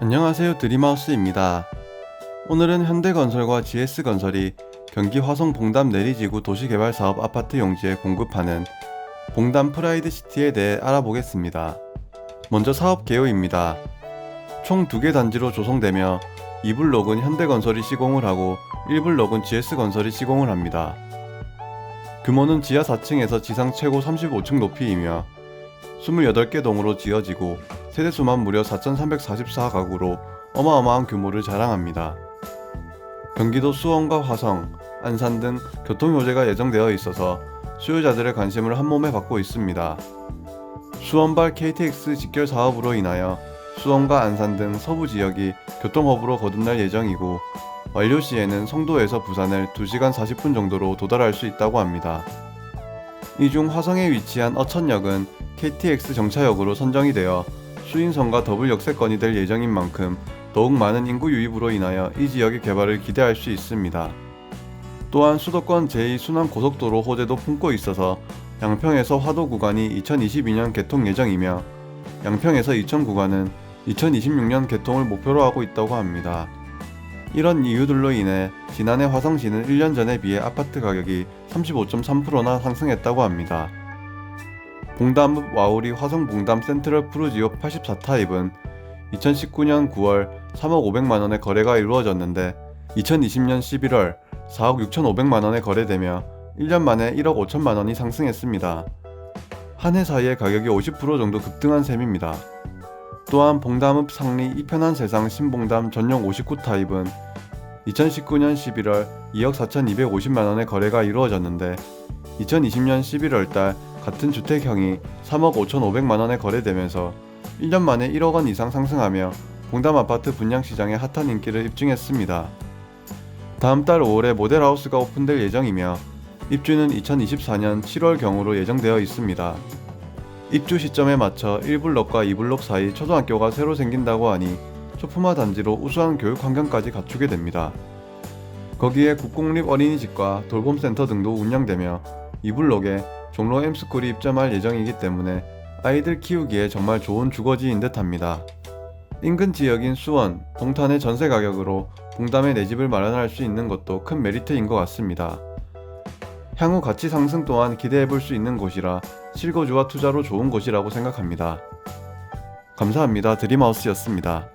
안녕하세요 드림하우스입니다. 오늘은 현대건설과 GS건설이 경기 화성 봉담 내리지구 도시개발사업 아파트 용지에 공급하는 봉담 프라이드시티에 대해 알아보겠습니다. 먼저 사업 개요입니다. 총 두 개 단지로 조성되며 2블록은 현대건설이 시공을 하고 1블록은 GS건설이 시공을 합니다. 규모는 지하 4층에서 지상 최고 35층 높이이며 28개 동으로 지어지고 세대수만 무려 4,344가구로 어마어마한 규모를 자랑합니다. 경기도 수원과 화성, 안산 등 교통효제가 예정되어 있어서 수요자들의 관심을 한몸에 받고 있습니다. 수원발 KTX 직결 사업으로 인하여 수원과 안산 등 서부 지역이 교통허브로 거듭날 예정이고 완료 시에는 송도에서 부산을 2시간 40분 정도로 도달할 수 있다고 합니다. 이 중 화성에 위치한 어천역은 KTX 정차역으로 선정이 되어 수인선과 더블 역세권이 될 예정인 만큼 더욱 많은 인구 유입으로 인하여 이 지역의 개발을 기대할 수 있습니다. 또한 수도권 제2순환 고속도로 호재도 품고 있어서 양평에서 화도 구간이 2022년 개통 예정이며 양평에서 이천 구간은 2026년 개통을 목표로 하고 있다고 합니다. 이런 이유들로 인해 지난해 화성시는 1년 전에 비해 아파트 가격이 35.3%나 상승했다고 합니다. 봉담읍 와우리 화성 봉담 센트럴 푸르지오 84타입은 2019년 9월 3억 500만 원의 거래가 이루어졌는데 2020년 11월 4억 6,500만 원에 거래되며 1년 만에 1억 5천만 원이 상승했습니다. 한 해 사이에 가격이 50% 정도 급등한 셈입니다. 또한 봉담읍 상리 이편한 세상 신봉담 전용 59타입은 2019년 11월 2억 4,250만 원의 거래가 이루어졌는데 2020년 11월 달 같은 주택형이 3억 5,500만 원에 거래되면서 1년 만에 1억 원 이상 상승하며 봉담 아파트 분양 시장에 핫한 인기를 입증했습니다. 다음 달 5월에 모델하우스가 오픈될 예정이며 입주는 2024년 7월경으로 예정되어 있습니다. 입주 시점에 맞춰 1블록과 2블록 사이 초등학교가 새로 생긴다고 하니 소품화 단지로 우수한 교육 환경까지 갖추게 됩니다. 거기에 국공립 어린이집과 돌봄센터 등도 운영되며 2블록에 종로 M스쿨이 입점할 예정이기 때문에 아이들 키우기에 정말 좋은 주거지인 듯합니다. 인근 지역인 수원, 동탄의 전세 가격으로 봉담에 내 집을 마련할 수 있는 것도 큰 메리트인 것 같습니다. 향후 가치 상승 또한 기대해 볼 수 있는 곳이라 실거주와 투자로 좋은 곳이라고 생각합니다. 감사합니다. 드림하우스였습니다.